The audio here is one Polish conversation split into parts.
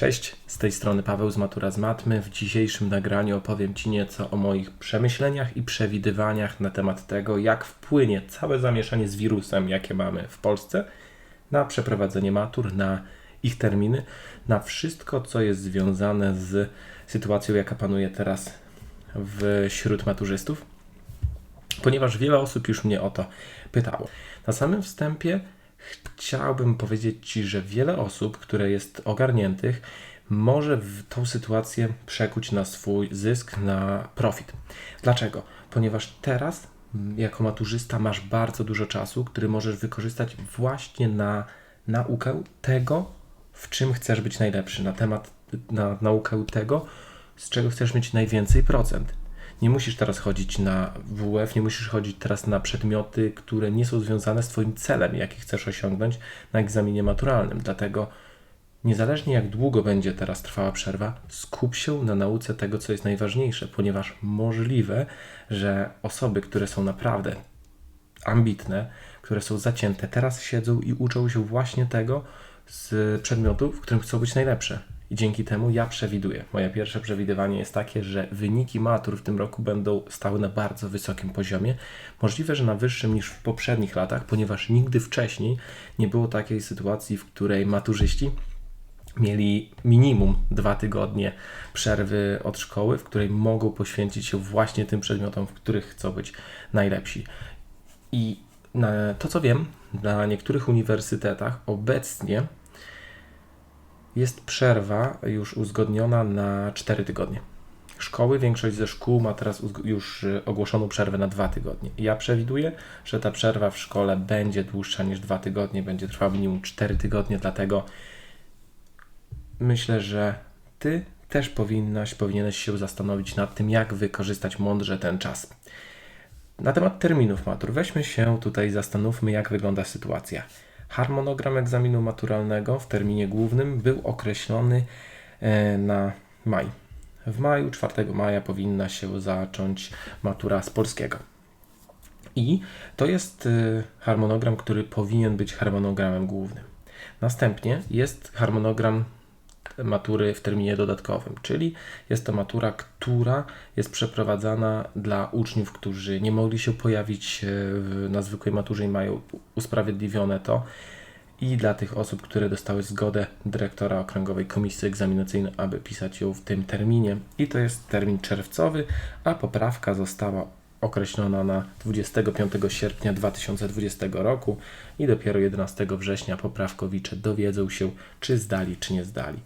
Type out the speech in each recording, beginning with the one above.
Cześć, z tej strony Paweł z Matura z Matmy. W dzisiejszym nagraniu opowiem Ci nieco o moich przemyśleniach i przewidywaniach na temat tego, jak wpłynie całe zamieszanie z wirusem, jakie mamy w Polsce, na przeprowadzenie matur, na ich terminy, na wszystko, co jest związane z sytuacją, jaka panuje teraz wśród maturzystów, ponieważ wiele osób już mnie o to pytało. Na samym wstępie chciałbym powiedzieć Ci, że wiele osób, które jest ogarniętych, może w tą sytuację przekuć na swój zysk, na profit. Dlaczego? Ponieważ teraz, mm, jako maturzysta, masz bardzo dużo czasu, który możesz wykorzystać właśnie na naukę tego, w czym chcesz być najlepszy, na temat, na naukę tego, z czego chcesz mieć najwięcej procent. Nie musisz teraz chodzić na WF, nie musisz chodzić teraz na przedmioty, które nie są związane z Twoim celem, jaki chcesz osiągnąć na egzaminie maturalnym. Dlatego, niezależnie jak długo będzie teraz trwała przerwa, skup się na nauce tego, co jest najważniejsze, ponieważ możliwe, że osoby, które są naprawdę ambitne, które są zacięte, teraz siedzą i uczą się właśnie tego z przedmiotów, w którym chcą być najlepsze i dzięki temu ja przewiduję. Moje pierwsze przewidywanie jest takie, że wyniki matur w tym roku będą stały na bardzo wysokim poziomie. Możliwe, że na wyższym niż w poprzednich latach, ponieważ nigdy wcześniej nie było takiej sytuacji, w której maturzyści mieli minimum dwa tygodnie przerwy od szkoły, w której mogą poświęcić się właśnie tym przedmiotom, w których chcą być najlepsi. I to, co wiem, na niektórych uniwersytetach obecnie jest przerwa już uzgodniona na 4 tygodnie. Szkoły, większość ze szkół ma teraz już y, ogłoszoną przerwę na 2 tygodnie. Ja przewiduję, że ta przerwa w szkole będzie dłuższa niż 2 tygodnie, będzie trwała minimum 4 tygodnie, dlatego myślę, że Ty też powinnaś, powinieneś się zastanowić nad tym, jak wykorzystać mądrze ten czas. Na temat terminów matur, weźmy się tutaj, zastanówmy, jak wygląda sytuacja. Harmonogram egzaminu maturalnego w terminie głównym był określony e, na maj. W maju, 4 maja, powinna się zacząć matura z polskiego. I to jest e, harmonogram, który powinien być harmonogramem głównym. Następnie jest harmonogram matury w terminie dodatkowym, czyli jest to matura, która jest przeprowadzana dla uczniów, którzy nie mogli się pojawić e, na zwykłej maturze i mają usprawiedliwione to i dla tych osób, które dostały zgodę dyrektora Okręgowej Komisji Egzaminacyjnej, aby pisać ją w tym terminie. I to jest termin czerwcowy, a poprawka została określona na 25 sierpnia 2020 roku i dopiero 11 września poprawkowicze dowiedzą się, czy zdali, czy nie zdali.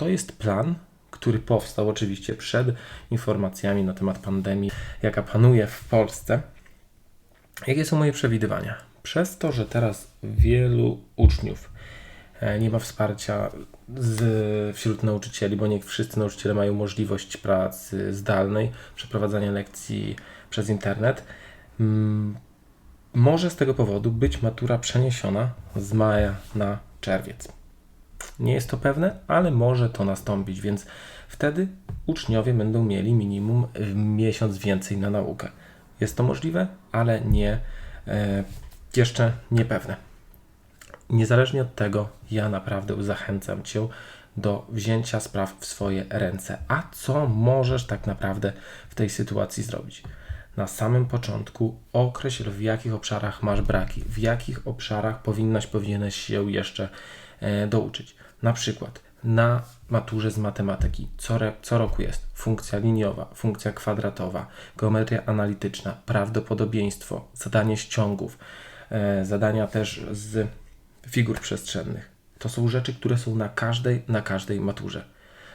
To jest plan, który powstał oczywiście przed informacjami na temat pandemii, jaka panuje w Polsce. Jakie są moje przewidywania? Przez to, że teraz wielu uczniów e, nie ma wsparcia z, wśród nauczycieli, bo nie wszyscy nauczyciele mają możliwość pracy zdalnej, przeprowadzania lekcji przez internet, mm, może z tego powodu być matura przeniesiona z maja na czerwiec. Nie jest to pewne, ale może to nastąpić, więc wtedy uczniowie będą mieli minimum miesiąc więcej na naukę. Jest to możliwe, ale nie e, jeszcze niepewne. Niezależnie od tego, ja naprawdę zachęcam Cię do wzięcia spraw w swoje ręce. A co możesz tak naprawdę w tej sytuacji zrobić? Na samym początku określ, w jakich obszarach masz braki, w jakich obszarach powinnaś, powinieneś się jeszcze e, douczyć. Na przykład na maturze z matematyki co, re, co roku jest funkcja liniowa, funkcja kwadratowa, geometria analityczna, prawdopodobieństwo, zadanie ściągów, e, zadania też z figur przestrzennych. To są rzeczy, które są na każdej, na każdej maturze.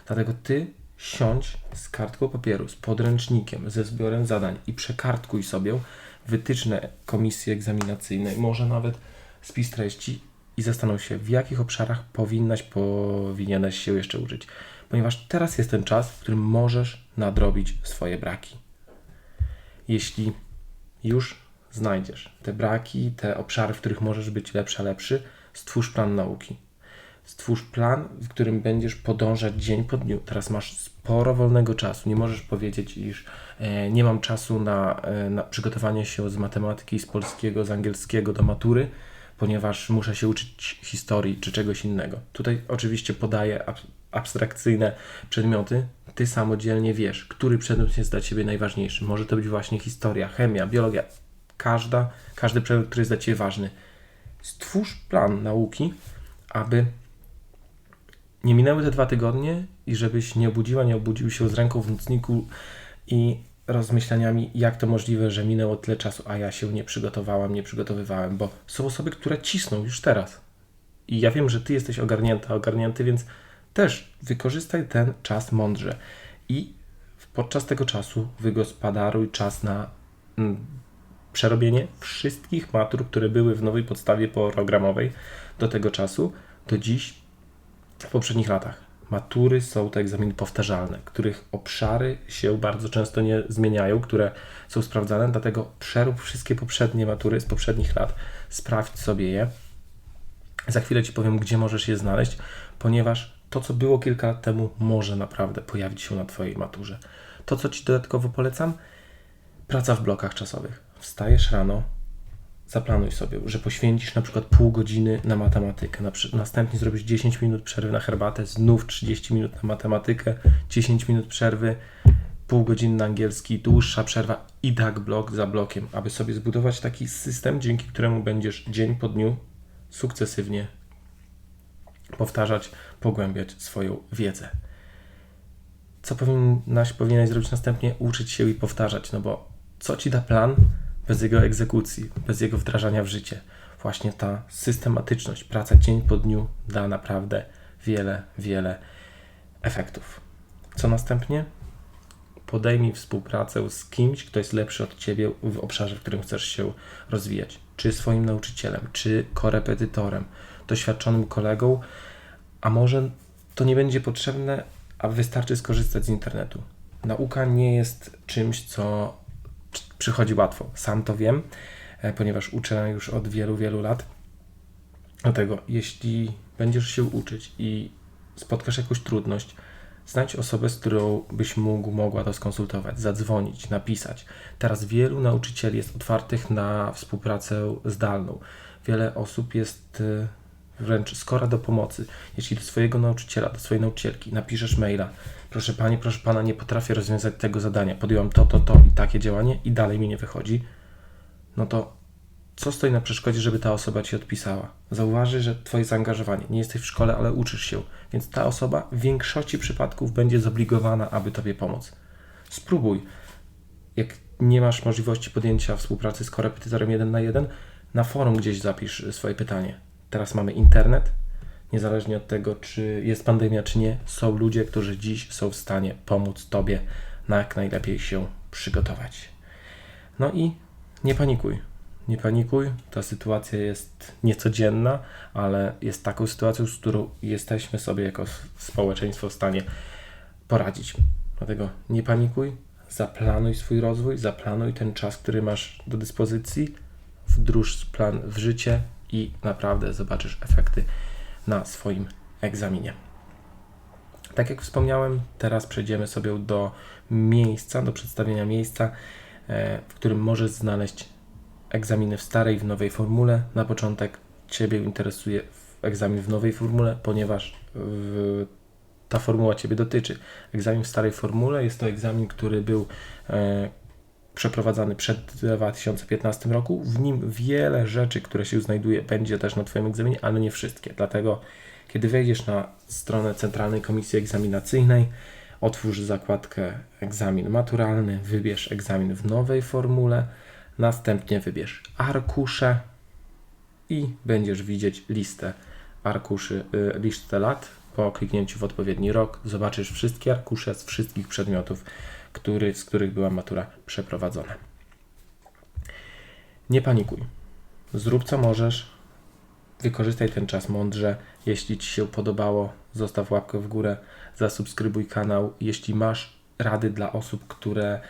Dlatego ty siądź z kartką papieru, z podręcznikiem, ze zbiorem zadań i przekartkuj sobie wytyczne komisji egzaminacyjnej, może nawet spis treści i zastanów się, w jakich obszarach powinnaś, powinieneś się jeszcze uczyć. Ponieważ teraz jest ten czas, w którym możesz nadrobić swoje braki. Jeśli już znajdziesz te braki, te obszary, w których możesz być lepsza, lepszy, stwórz plan nauki. Stwórz plan, w którym będziesz podążać dzień po dniu. Teraz masz sporo wolnego czasu. Nie możesz powiedzieć, iż e, nie mam czasu na, e, na przygotowanie się z matematyki, z polskiego, z angielskiego do matury, ponieważ muszę się uczyć historii czy czegoś innego. Tutaj oczywiście podaję ab- abstrakcyjne przedmioty. Ty samodzielnie wiesz, który przedmiot jest dla ciebie najważniejszy. Może to być właśnie historia, chemia, biologia. Każda, każdy przedmiot, który jest dla ciebie ważny. Stwórz plan nauki, aby nie minęły te dwa tygodnie i żebyś nie obudziła, nie obudził się z ręką w nocniku i rozmyślaniami, jak to możliwe, że minęło tyle czasu, a ja się nie przygotowałam, nie przygotowywałem, bo są osoby, które cisną już teraz. I ja wiem, że ty jesteś ogarnięta, ogarnięty, więc też wykorzystaj ten czas mądrze. I podczas tego czasu wygospodaruj czas na mm, przerobienie wszystkich matur, które były w nowej podstawie programowej do tego czasu, do dziś, w poprzednich latach. Matury są to egzaminy powtarzalne, których obszary się bardzo często nie zmieniają, które są sprawdzane, dlatego przerób wszystkie poprzednie matury z poprzednich lat, sprawdź sobie je. Za chwilę Ci powiem, gdzie możesz je znaleźć, ponieważ to, co było kilka lat temu, może naprawdę pojawić się na Twojej maturze. To, co Ci dodatkowo polecam, praca w blokach czasowych. Wstajesz rano, zaplanuj sobie, że poświęcisz na przykład pół godziny na matematykę, na przy... następnie zrobisz 10 minut przerwy na herbatę, znów 30 minut na matematykę, 10 minut przerwy, pół godziny na angielski, dłuższa przerwa i tak blok za blokiem, aby sobie zbudować taki system, dzięki któremu będziesz dzień po dniu sukcesywnie powtarzać, pogłębiać swoją wiedzę. Co powinnaś, powinieneś zrobić następnie? Uczyć się i powtarzać, no bo co ci da plan bez jego egzekucji, bez jego wdrażania w życie? Właśnie ta systematyczność, praca dzień po dniu da naprawdę wiele, wiele efektów. Co następnie? Podejmij współpracę z kimś, kto jest lepszy od ciebie w obszarze, w którym chcesz się rozwijać. Czy swoim nauczycielem, czy korepetytorem, doświadczonym kolegą, a może to nie będzie potrzebne, a wystarczy skorzystać z internetu. Nauka nie jest czymś, co przychodzi łatwo. Sam to wiem, e, ponieważ uczę już od wielu, wielu lat. Dlatego, jeśli będziesz się uczyć i spotkasz jakąś trudność, znajdź osobę, z którą byś mógł, mogła to skonsultować, zadzwonić, napisać. Teraz wielu nauczycieli jest otwartych na współpracę zdalną. Wiele osób jest e, wręcz skora do pomocy. Jeśli do swojego nauczyciela, do swojej nauczycielki napiszesz maila, proszę pani, proszę pana, nie potrafię rozwiązać tego zadania, podjąłem to, to, to i takie działanie i dalej mi nie wychodzi, no to co stoi na przeszkodzie, żeby ta osoba ci odpisała? Zauważy, że twoje zaangażowanie, nie jesteś w szkole, ale uczysz się, więc ta osoba w większości przypadków będzie zobligowana, aby tobie pomóc. Spróbuj. Jak nie masz możliwości podjęcia współpracy z korepetytorem jeden na jeden, na forum gdzieś zapisz swoje pytanie. Teraz mamy internet, niezależnie od tego, czy jest pandemia, czy nie, są ludzie, którzy dziś są w stanie pomóc Tobie na jak najlepiej się przygotować. No i nie panikuj. Nie panikuj, ta sytuacja jest niecodzienna, ale jest taką sytuacją, z którą jesteśmy sobie jako społeczeństwo w stanie poradzić. Dlatego nie panikuj, zaplanuj swój rozwój, zaplanuj ten czas, który masz do dyspozycji, wdróż plan w życie i naprawdę zobaczysz efekty na swoim egzaminie. Tak jak wspomniałem, teraz przejdziemy sobie do miejsca, do przedstawienia miejsca, e, w którym możesz znaleźć egzaminy w starej, w nowej formule. Na początek Ciebie interesuje egzamin w nowej formule, ponieważ ta formuła Ciebie dotyczy. Egzamin w starej formule jest to egzamin, który był e, przeprowadzany przed 2015 roku. W nim wiele rzeczy, które się znajduje, będzie też na Twoim egzaminie, ale nie wszystkie. Dlatego, kiedy wejdziesz na stronę Centralnej Komisji Egzaminacyjnej, otwórz zakładkę egzamin maturalny, wybierz egzamin w nowej formule, następnie wybierz arkusze i będziesz widzieć listę arkuszy, y, listę lat. Po kliknięciu w odpowiedni rok zobaczysz wszystkie arkusze z wszystkich przedmiotów który, z których była matura przeprowadzona. Nie panikuj. Zrób co możesz. Wykorzystaj ten czas mądrze. Jeśli Ci się podobało, zostaw łapkę w górę, zasubskrybuj kanał. Jeśli masz rady dla osób, które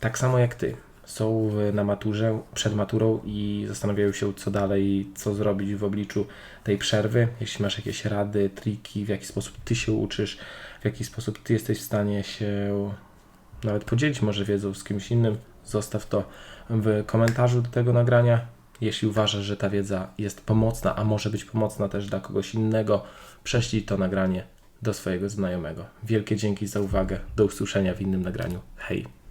tak samo jak Ty są na maturze, przed maturą i zastanawiają się, co dalej, co zrobić w obliczu tej przerwy. Jeśli masz jakieś rady, triki, w jaki sposób Ty się uczysz, w jaki sposób Ty jesteś w stanie się nawet podzielić może wiedzą z kimś innym, zostaw to w komentarzu do tego nagrania. Jeśli uważasz, że ta wiedza jest pomocna, a może być pomocna też dla kogoś innego, prześlij to nagranie do swojego znajomego. Wielkie dzięki za uwagę. Do usłyszenia w innym nagraniu. Hej!